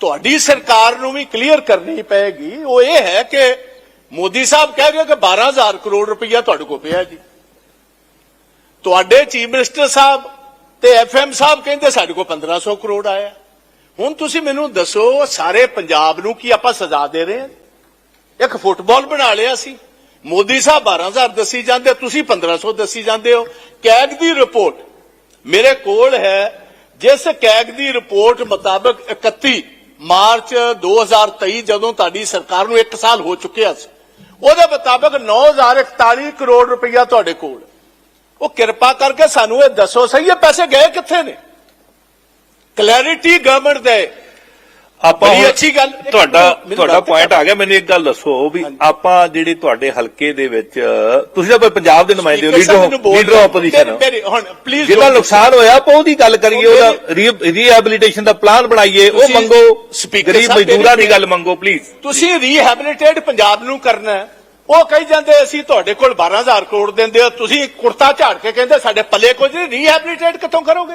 ਤੁਹਾਡੀ ਸਰਕਾਰ ਨੂੰ ਵੀ ਕਲੀਅਰ ਕਰਨੀ ਪਏਗੀ। ਉਹ ਇਹ ਹੈ ਕਿ ਮੋਦੀ ਸਾਹਿਬ ਕਹਿ ਗਏ ਕਿ 12000 ਕਰੋੜ ਰੁਪਈਆ ਤੁਹਾਡੇ ਕੋਲ ਪਿਆ ਜੀ। ਤੁਹਾਡੇ ਚੀਫ ਮਿਨਿਸਟਰ ਸਾਹਿਬ ਤੇ ਐਫਐਮ ਸਾਹਿਬ ਕਹਿੰਦੇ ਸਾਡੇ ਕੋਲ 1500 ਕਰੋੜ ਆਇਆ। ਹੁਣ ਤੁਸੀਂ ਮੈਨੂੰ ਦੱਸੋ, ਸਾਰੇ ਪੰਜਾਬ ਨੂੰ ਕੀ ਆਪਾਂ ਸਜ਼ਾ ਦੇ ਰਹੇ ਹਾਂ? ਇੱਕ ਫੁੱਟਬਾਲ ਬਣਾ ਲਿਆ ਸੀ। ਮੋਦੀ ਸਾਹਿਬ 12000 ਦੱਸੀ ਜਾਂਦੇ, ਤੁਸੀਂ 1500 ਦੱਸੀ ਜਾਂਦੇ ਹੋ। ਕੈਗ ਦੀ ਰਿਪੋਰਟ ਮੇਰੇ ਕੋਲ ਹੈ। ਜਿਸ ਕੈਗ ਦੀ ਰਿਪੋਰਟ ਮੁਤਾਬਕ 31 ਮਾਰਚ 2023 ਜਦੋਂ ਤੁਹਾਡੀ ਸਰਕਾਰ ਨੂੰ 1 ਸਾਲ ਹੋ ਚੁੱਕਿਆ ਸੀ, ਉਹਦੇ ਮੁਤਾਬਕ 9041 ਕਰੋੜ ਰੁਪਈਆ ਤੁਹਾਡੇ ਕੋਲ। ਉਹ ਕਿਰਪਾ ਕਰਕੇ ਸਾਨੂੰ ਇਹ ਦੱਸੋ, ਸਹੀ ਇਹ ਪੈਸੇ ਗਏ ਕਿੱਥੇ ਨੇ? ਕਲੈਰਿਟੀ ਗਵਰਨਮੈਂਟ ਦੇ ਆਪਾਂ ਬੜੀ ਅੱਛੀ ਗੱਲ- ਤੁਹਾਡਾ ਤੁਹਾਡਾ ਪੁਆਇੰਟ ਆ ਗਿਆ ਮੈਨੂੰ ਇੱਕ ਗੱਲ ਦੱਸੋ ਵੀ। ਆਪਾਂ ਜਿਹੜੇ ਤੁਹਾਡੇ ਹਲਕੇ ਦੇ ਵਿੱਚ ਤੁਸੀਂ ਤਾਂ ਪੰਜਾਬ ਦੇ ਨੁਮਾਇੰਦੇ ਹੋ ਲੀਡਰ ਲੀਡਰ ਆਪੋਜੀਸ਼ਨ ਹੁਣ ਪਲੀਜ਼ ਜਿਹਦਾ ਨੁਕਸਾਨ ਹੋਇਆ ਆਪਾਂ ਉਹਦੀ ਗੱਲ ਕਰੀਏ ਉਹ ਉਹਦਾ ਰੀਹੈਬਿਲਿਟੇਸ਼ਨ ਦਾ ਪਲਾਨ ਬਣਾਈਏ ਉਹ ਮੰਗੋ। Speaker ਗਰੀਬ ਮਜ਼ਦੂਰਾਂ ਦੀ ਗੱਲ ਮੰਗੋ ਪਲੀਜ਼ ਤੁਸੀਂ ਰੀਹੈਬਿਲਿਟੇਟ ਪੰਜਾਬ ਨੂੰ ਕਰਨਾ। ਉਹ ਕਹੀ ਜਾਂਦੇ ਅਸੀਂ ਤੁਹਾਡੇ ਕੋਲ 12000 ਕਰੋੜ ਦਿੰਦੇ ਹੋ ਤੁਸੀਂ ਕੁਰਤਾ ਝਾੜ ਕੇ ਕਹਿੰਦੇ ਸਾਡੇ ਪੱਲੇ ਕੁਝ ਨਹੀਂ ਰੀਹੈਬਿਲਿਟੇਟ ਕਿੱਥੋਂ ਕਰੋਗੇ?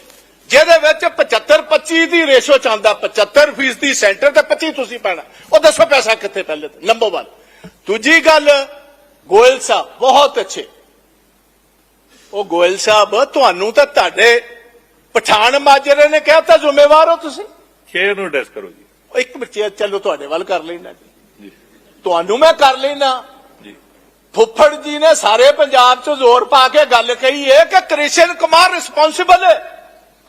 ਜਿਹਦੇ ਵਿੱਚ 75 25 ਦੀ ਰੇਸ਼ੋ ਚਾਹੁੰਦਾ 75 ਫੀਸਦੀ ਸੈਂਟਰ ਤੇ 25 ਤੁਸੀਂ ਪੈਣਾ। ਉਹ ਦੱਸੋ ਪੈਸਾ ਕਿੱਥੇ ਪਹਿਲੇ ਨੰਬਰ 1 ਦੂਜੀ ਗੱਲ ਗੋਇਲ ਸਾਹਿਬ ਬਹੁਤ ਅੱਛੇ। ਉਹ ਗੋਇਲ ਸਾਹਿਬ ਤੁਹਾਨੂੰ ਤਾਂ ਤੁਹਾਡੇ ਪਠਾਨ ਮਾਜਰੇ ਨੇ ਕਿਹਾ ਤਾਂ ਜ਼ਿੰਮੇਵਾਰ ਹੋ ਤੁਸੀਂ। ਸ਼ੇਅਰ ਨੂੰ ਐਡਰੈਸ ਕਰੋ ਜੀ। ਇੱਕ ਬੱਚੇ ਚਲੋ ਤੁਹਾਡੇ ਵੱਲ ਕਰ ਲੈਣਾ ਜੀ। ਤੁਹਾਨੂੰ ਮੈਂ ਕਰ ਲੈਣਾ ਫੁੱਫੜ ਜੀ ਨੇ ਸਾਰੇ ਪੰਜਾਬ 'ਚ ਜ਼ੋਰ ਪਾ ਕੇ ਗੱਲ ਕਹੀ ਹੈ ਕਿ ਕ੍ਰਿਸ਼ਨ ਕੁਮਾਰ ਰਿਸਪੌਂਸਿਬਲ ਹੈ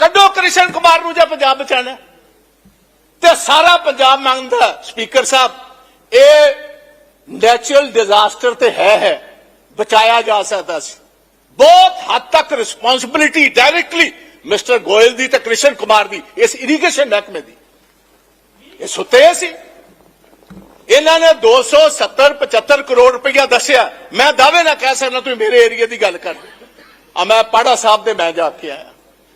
ਕੱਢੋ ਕ੍ਰਿਸ਼ਨ ਕੁਮਾਰ ਨੂੰ ਜੇ ਪੰਜਾਬ ਬਚਾਣਾ ਤੇ ਸਾਰਾ ਪੰਜਾਬ ਮੰਗਦਾ ਸਪੀਕਰ ਸਾਹਿਬ, ਇਹ ਨੈਚੁਰਲ ਡਿਜ਼ਾਸਟਰ ਤੇ ਹੈ ਹੈ, ਬਚਾਇਆ ਜਾ ਸਕਦਾ ਸੀ। ਬਹੁਤ ਹੱਦ ਤੱਕ ਰਿਸਪੌਂਸਿਬਿਲਿਟੀ ਡਾਇਰੈਕਟਲੀ ਮਿਸਟਰ ਗੋਇਲ ਦੀ ਤੇ ਕ੍ਰਿਸ਼ਨ ਕੁਮਾਰ ਦੀ, ਇਸ ਇਰੀਗੇਸ਼ਨ ਮਹਿਕਮੇ ਦੀ। ਇਹ ਸੁੱਤੇ ਸੀ। ਇਹਨਾਂ ਨੇ 270 75 ਕਰੋੜ ਰੁਪਇਆ ਦੱਸਿਆ। ਮੈਂ ਦਾਅਵੇ ਨਾਲ ਕਹਿ ਸਕਦਾ ਤੁਸੀਂ ਮੇਰੇ ਏਰੀਆ ਦੀ ਗੱਲ ਕਰ ਆ ਮੈਂ ਪਾੜਾ ਸਾਹਿਬ ਦੇ, ਮੈਂ ਜਾ ਕੇ ਆਇਆ।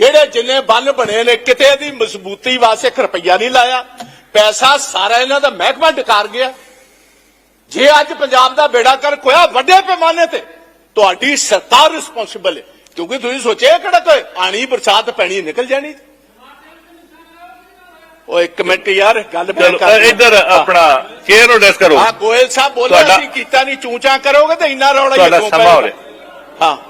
ਜਿਹੜੇ ਜਿੰਨੇ ਬੰਨ ਬਣੇ ਨੇ ਕਿਤੇ ਦੀ ਮਜ਼ਬੂਤੀ ਵਾਸਤੇ ਇੱਕ ਰੁਪਈਆ ਨਹੀਂ ਲਾਇਆ। ਪੈਸਾ ਸਾਰਾ ਇਹਨਾਂ ਦਾ ਮਹਿਕਮਾ ਡਕਾਰ ਗਿਆ। ਜੇ ਅੱਜ ਪੰਜਾਬ ਦਾ ਬੇੜਾ ਕਰ ਕੋਇਆ ਵੱਡੇ ਪੈਮਾਨੇ ਤੇ ਤੁਹਾਡੀ ਸਰਕਾਰ ਰਿਸਪੌਂਸਿਬਲ ਹੈ। ਕਿਉਂਕਿ ਤੁਸੀਂ ਸੋਚਿਆ ਕਿਹੜਾ ਕੋਈ ਆਣੀ ਬਰਸਾਤ ਪੈਣੀ ਨਿਕਲ ਜਾਣੀ? ਉਹ ਇੱਕ ਮਿੰਟ ਯਾਰ ਗੱਲ ਚਲੋ ਕਰ। ਇੱਧਰ ਆਪਣਾ ਸ਼ੇਅਰ ਨੂੰ ਐਡਰੈਸ ਕਰੋ। ਹਾਂ ਗੋਇਲ ਸਾਹਿਬ ਬੋਲਿਆ ਸੀ ਕੀਤਾ ਨਹੀਂ ਚੂਚਾ ਕਰੋਗੇ ਤੇ ਇੰਨਾ ਰੌਲਾ ਹੀ ਤੁਹਾਡਾ ਕਿਉਂ ਸਮਾਂ ਹੋ ਪਏਗਾ? ਰਿਹਾ ਹਾਂ।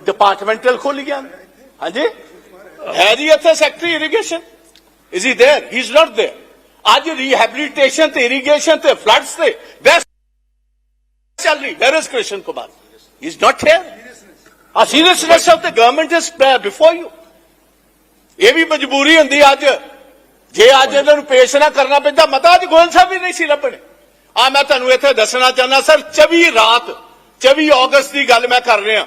ਡਿਪਾਰਟਮੈਂਟਲ ਖੋਲ ਗਿਆ ਹਾਂਜੀ ਹੈ ਜੀ ਇੱਥੇ secretary irrigation is he there he is not there ਅੱਜ ਰੀਹੈਬਿਲਿਟੇਸ਼ਨ ਤੇ ਇਰੀਗੇਸ਼ਨ ਤੇ ਫਲੱਡਸ ਤੇ ਵੈਸਟ ਚੱਲ ਰਹੀ where is Krishan Kumar he is not here ਆ seriousness of the government is before you ਇਹ ਵੀ ਮਜਬੂਰੀ ਹੁੰਦੀ ਅੱਜ ਜੇ ਅੱਜ ਇਹਨਾਂ ਨੂੰ ਪੇਸ਼ ਨਾ ਕਰਨਾ ਪੈਂਦਾ ਮਤਾ ਅੱਜ ਗੋਇਲ ਸਾਹਿਬ ਵੀ ਨਹੀਂ ਸੀ ਲੱਭਣੇ ਆ ਮੈਂ ਤੁਹਾਨੂੰ ਇੱਥੇ ਦੱਸਣਾ ਚਾਹੁੰਦਾ ਸਰ 24 ਰਾਤ 24 ਅਗਸਤ ਦੀ ਗੱਲ ਮੈਂ ਕਰ ਰਿਹਾ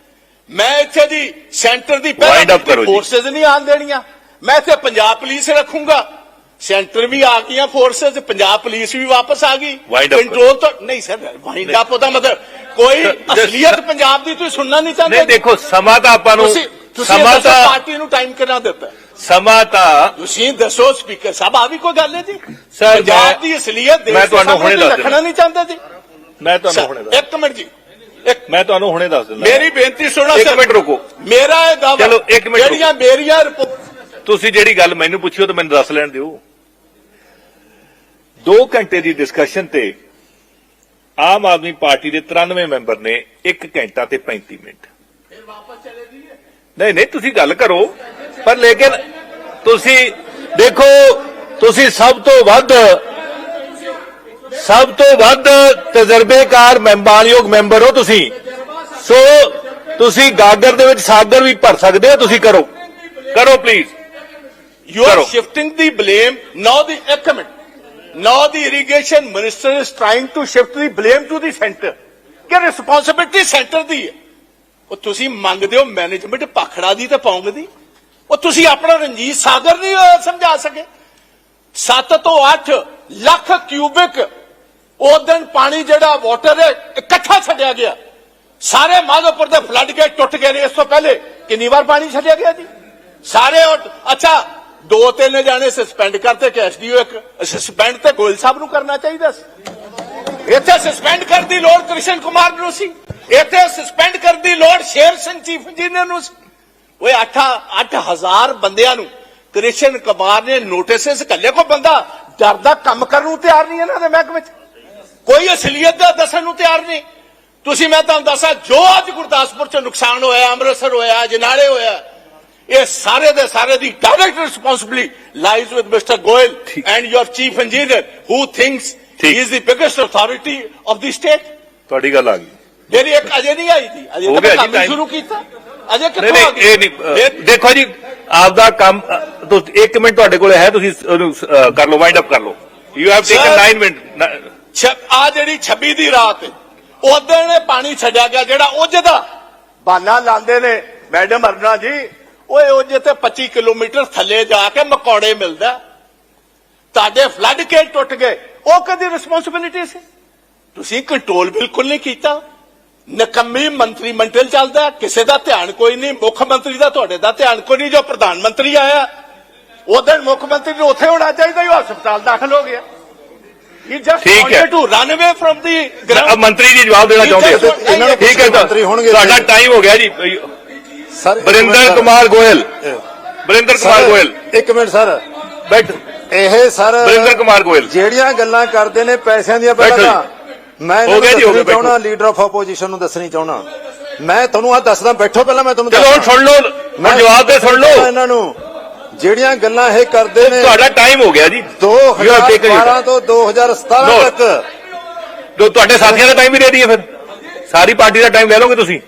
ਮੈਂ ਇੱਥੇ ਦੀ ਸੈਂਟਰ ਦੀ ਜੀ। ਫੋਰਸਸ ਨਹੀਂ ਆਣ ਦੇਣੀਆਂ। ਮੈਂ ਇੱਥੇ ਪੰਜਾਬ ਪੁਲਿਸ ਰੱਖੂੰਗਾ। ਸੈਂਟਰ ਵੀ ਆ ਗਈਆਂ ਫੋਰਸਸ ਪੰਜਾਬ ਪੁਲਿਸ ਵੀ ਵਾਪਸ ਆ ਗਈ। ਕੰਟਰੋਲ ਤਾਂ ਨਹੀਂ ਸਰ ਵਾਈਂਡ ਅਪ ਉਹਦਾ ਮਤਲਬ ਕੋਈ ਅਸਲੀਅਤ ਪੰਜਾਬ ਦੀ ਤੁਸੀਂ ਸੁਣਨਾ ਨਹੀਂ ਚਾਹੁੰਦੇ ਨਹੀਂ ਦੇਖੋ ਸਮਾਂ ਤਾਂ ਆਪਾਂ ਨੂੰ ਸਮਾਂ ਤਾਂ ਪਾਰਟੀ ਨੂੰ ਟਾਈਮ ਕਿੰਨਾ ਦਿੱਤਾ? ਸਮਾਂ ਤਾਂ ਤੁਸੀਂ ਦੱਸੋ ਸਪੀਕਰ ਸਾਹਿਬ ਆ ਵੀ ਕੋਈ ਗੱਲ ਹੈ ਜੀ? Sir, ਪੰਜਾਬ ਦੀ ਅਸਲੀਅਤ ਦੇਸ਼ ਮੈਂ ਦੇ ਤੁਹਾਨੂੰ ਹੁਣੇ ਦੱਸ ਰੱਖਣਾ ਨਹੀਂ ਚਾਹੁੰਦੇ ਜੀ। ਮੈਂ ਤੁਹਾਨੂੰ ਹੁਣੇ ਦੱਸ ਇੱਕ ਮਿੰਟ ਜੀ। ਮੈਂ ਤੁਹਾਨੂੰ ਹੁਣੇ ਦੱਸ ਦਿੰਦਾ ਮੇਰੀ ਬੇਨਤੀ ਸੁਣੋ ਇੱਕ। ਮਿੰਟ ਰੁਕੋ। ਮੇਰਾ ਇਹ ਦਾਵਾ ਚਲੋ, ਇੱਕ ਮਿੰਟ। ਜਿਹੜੀਆਂ ਮੇਰੀਆਂ ਰਿਪੋਰਟ ਤੁਸੀਂ ਜਿਹੜੀ ਗੱਲ ਮੈਨੂੰ ਪੁੱਛੀ ਉਹ ਤਾਂ ਮੈਨੂੰ ਦੱਸ ਲੈਣ ਦਿਓ 2 ਘੰਟੇ ਦੀ ਡਿਸਕਸ਼ਨ ਤੇ ਆਮ ਆਦਮੀ ਪਾਰਟੀ ਦੇ 93 ਮੈਂਬਰ ਨੇ 1 ਘੰਟਾ ਤੇ 35 ਮਿੰਟ ਨਹੀਂ ਨਹੀਂ ਤੁਸੀਂ ਗੱਲ ਕਰੋ ਪਰ ਲੇਕਿਨ ਤੁਸੀਂ ਦੇਖੋ ਤੁਸੀਂ ਸਭ ਤੋਂ ਵੱਧ ਸਭ ਤੋਂ ਵੱਧ ਤਜਰਬੇਕਾਰ ਮੈਂਬਾਰਯੋਗ ਮੈਂਬਰ ਹੋ ਤੁਸੀਂ। ਸੋ ਤੁਸੀਂ ਗਾਗਰ ਦੇ ਵਿੱਚ ਸਾਗਰ ਵੀ ਭਰ ਸਕਦੇ ਹੋ ਤੁਸੀਂ ਕਰੋ। ਕਰੋ please You are shifting the blame. Now the minute Now the irrigation minister is trying to shift the blame to the center. ਕਿ responsibility center ਦੀ ਹੈ ਉਹ ਤੁਸੀਂ ਮੰਗਦੇ ਹੋ ਮੈਨੇਜਮੈਂਟ ਪਖੜਾ ਦੀ ਤੇ ਪੌਂਗ ਦੀ ਉਹ ਤੁਸੀਂ ਆਪਣਾ ਰਣਜੀਤ ਸਾਗਰ ਨਹੀਂ ਸਮਝਾ ਸਕੇ 7 ਤੋਂ 8 ਲੱਖ ਕਿਊਬਿਕ ਉਸ ਦਿਨ ਪਾਣੀ ਜਿਹੜਾ ਵਾਟਰ ਹੈ, ਇਕੱਠਾ ਛੱਡਿਆ ਗਿਆ। ਸਾਰੇ ਮਾਧੋਪੁਰ ਦੇ ਫਲੱਡ ਗੇਟ ਟੁੱਟ ਗਏ ਨੇ, ਇਸ ਤੋਂ ਪਹਿਲੇ ਕਿੰਨੀ ਵਾਰ ਪਾਣੀ ਛੱਡਿਆ ਗਿਆ ਜੀ? ਸਾਰੇ ਅੱਛਾ, ਦੋ ਤਿੰਨ ਜਾਣੇ ਸਸਪੈਂਡ ਕਰਤੇ ਕਿ ਐਸਡੀਓ ਇੱਕ ਸਸਪੈਂਡ ਤੇ ਗੋਇਲ ਸਾਹਿਬ ਨੂੰ ਕਰਨਾ ਚਾਹੀਦਾ ਸੀ। ਇੱਥੇ ਸਸਪੈਂਡ ਕਰਨ ਦੀ ਲੋੜ ਕ੍ਰਿਸ਼ਨ ਕੁਮਾਰ ਨੂੰ ਸੀ। ਇੱਥੇ ਸਸਪੈਂਡ ਕਰਨ ਦੀ ਲੋੜ ਸ਼ੇਰ ਸਿੰਘ ਚੀਫ ਇੰਜੀਨੀਅਰ ਨੂੰ ਸੀ। ਓਏ 8 8000 ਬੰਦਿਆਂ ਨੂੰ ਕ੍ਰਿਸ਼ਨ ਕੁਮਾਰ ਨੇ ਨੋਟਿਸਸ ਕੱਲੇ ਕੋ ਬੰਦਾ ਡਰਦਾ ਕੰਮ ਕਰਨ ਨੂੰ ਤਿਆਰ ਨਹੀਂ ਇਹਨਾਂ ਦੇ ਮਹਿਕਮੇ ਵਿੱਚ ਕੋਈ ਅਸਲੀਅਤ ਦਾ ਦੱਸਣ ਨੂੰ ਤਿਆਰ ਨਹੀਂ। ਤੁਸੀਂ ਮੈਂ ਤੁਹਾਨੂੰ ਦੱਸਾਂ ਜੋ ਅੱਜ ਗੁਰਦਾਸਪੁਰ ਚ ਨੁਕਸਾਨ ਹੋਇਆ ਅੰਮ੍ਰਿਤਸਰ ਹੋਇਆ ਜਨਾਲੇ ਹੋਇਆ ਇਹ ਸਾਰੇ ਦੇ ਸਾਰੇ ਦੀ direct responsibility lies with mister Goyal. And your chief engineer who thinks. He is the biggest authority of the state ਤੁਹਾਡੀ ਗੱਲ ਆ ਗਈ। ਮੇਰੀ ਇੱਕ ਅਜੇ ਨਹੀਂ ਆਈ ਜੀ ਅਜੇ ਤਾਂ ਕੰਮ ਸ਼ੁਰੂ ਕੀਤਾ। ਅਜੇ ਕਿੱਥੋਂ ਆ ਨਹੀਂ ਇਹ ਨਹੀਂ ਗਈ ਦੇਖੋ ਜੀ ਆਪਦਾ ਕੰਮ ਅ, ਤੁਸੀਂ 1 ਮਿੰਟ ਤੁਹਾਡੇ ਕੋਲ ਹੈ ਤੁਸੀਂ ਕਰ ਲਓ ਵਾਈਂਡ ਅਪ ਕਰ ਲਓ। You have taken Sir- 9 minute ਆ ਜਿਹੜੀ 26 ਦੀ ਰਾਤ ਉਦੋਂ ਨੇ ਪਾਣੀ ਛੱਡਿਆ ਗਿਆ, ਜਿਹੜਾ ਉਹਜ ਦਾ ਬਾਨਾ ਲਾਉਂਦੇ ਨੇ ਮੈਡਮ ਅਰਨਾ ਜੀ, ਓਏ ਉਹਜ ਤੇ 25 ਕਿਲੋਮੀਟਰ ਥੱਲੇ ਜਾ ਕੇ ਮਕੌੜੇ ਮਿਲਦਾ। ਤੁਹਾਡੇ ਫਲੱਡ ਕੇ ਟੁੱਟ ਗਏ, ਉਹ ਕਦੀ ਰਿਸਪੌਂਸਿਬਿਲਿਟੀ ਸੀ? ਤੁਸੀਂ ਕੰਟਰੋਲ ਬਿਲਕੁਲ ਨਹੀਂ ਕੀਤਾ। ਨਕੰਮੀ ਮੰਤਰੀ ਮੰਡਲ ਚੱਲਦਾ, ਕਿਸੇ ਦਾ ਧਿਆਨ ਕੋਈ ਨਹੀਂ, ਮੁੱਖ ਮੰਤਰੀ ਦਾ ਤੁਹਾਡੇ ਦਾ ਧਿਆਨ ਕੋਈ ਨਹੀਂ, ਜੋ ਪ੍ਰਧਾਨ ਮੰਤਰੀ ਆਇਆ ਉਦੋਂ ਮੁੱਖ ਮੰਤਰੀ ਨੂੰ ਉੱਥੇ ਹੋਣਾ ਚਾਹੀਦਾ, ਉਹ ਹਸਪਤਾਲ ਦਾਖਲ ਹੋ ਗਿਆ। ਠੀਕ ਹੈ। wanted to run away from the a, ground. ਮੰਤਰੀ ਜੀ ਜਵਾਬ ਦੇਣਾ ਚਾਹੁੰਦੇ ਨੂੰ ਠੀਕ ਹੈ ਮੰਤਰੀ ਹੋਣਗੇ। ਤੁਹਾਡਾ ਟਾਈਮ ਹੋ ਗਿਆ ਜੀ। ਸਰ ਬਰਿੰਦਰ ਕੁਮਾਰ ਗੋਇਲ। ਬਰਿੰਦਰ ਕੁਮਾਰ ਗੋਇਲ। ਇੱਕ ਮਿੰਟ ਸਰ। ਬੈਠ। ਇਹ ਸਰ ਬਰਿੰਦਰ ਕੁਮਾਰ ਗੋਇਲ। ਜਿਹੜੀਆਂ ਗੱਲਾਂ ਕਰਦੇ ਨੇ ਪੈਸਿਆਂ ਦੀਆਂ ਬੈਠੋ ਪਹਿਲਾਂ ਮੈਂ ਹੋ ਗਿਆ ਜੀ, ਹੋ ਗਿਆ, ਚਾਹਣਾ। ਲੀਡਰ ਆਫ ਆਪੋਜੀਸ਼ਨ ਨੂੰ ਦੱਸਣੀ ਚਾਹਣਾ ਮੈਂ ਤੁਹਾਨੂੰ ਆ ਦੱਸਦਾ ਬੈਠੋ ਪਹਿਲਾਂ ਮੈਂ ਤੁਹਾਨੂੰ ਚਲੋ। ਸੁਣ ਲਓ। ਮੈਂ ਜਵਾਬ ਦੇ ਸੁਣ ਲਓ। ਇਹਨਾਂ ਨੂੰ। ਜਿਹੜੀਆਂ ਗੱਲਾਂ ਇਹ ਕਰਦੇ ਨੇ ਤੁਹਾਡਾ ਟਾਈਮ ਹੋ ਗਿਆ ਜੀ। You have taken your 2012 ਤੋਂ 2017 No. ਤੱਕ। ਜੋ ਤੁਹਾਡੇ ਸਾਥੀਆਂ ਦਾ ਟਾਈਮ ਵੀ ਦੇ ਦਈਏ ਫਿਰ। ਸਾਰੀ ਪਾਰਟੀ ਦਾ ਟਾਈਮ ਲੈ ਲਓਗੇ ਤੁਸੀਂ।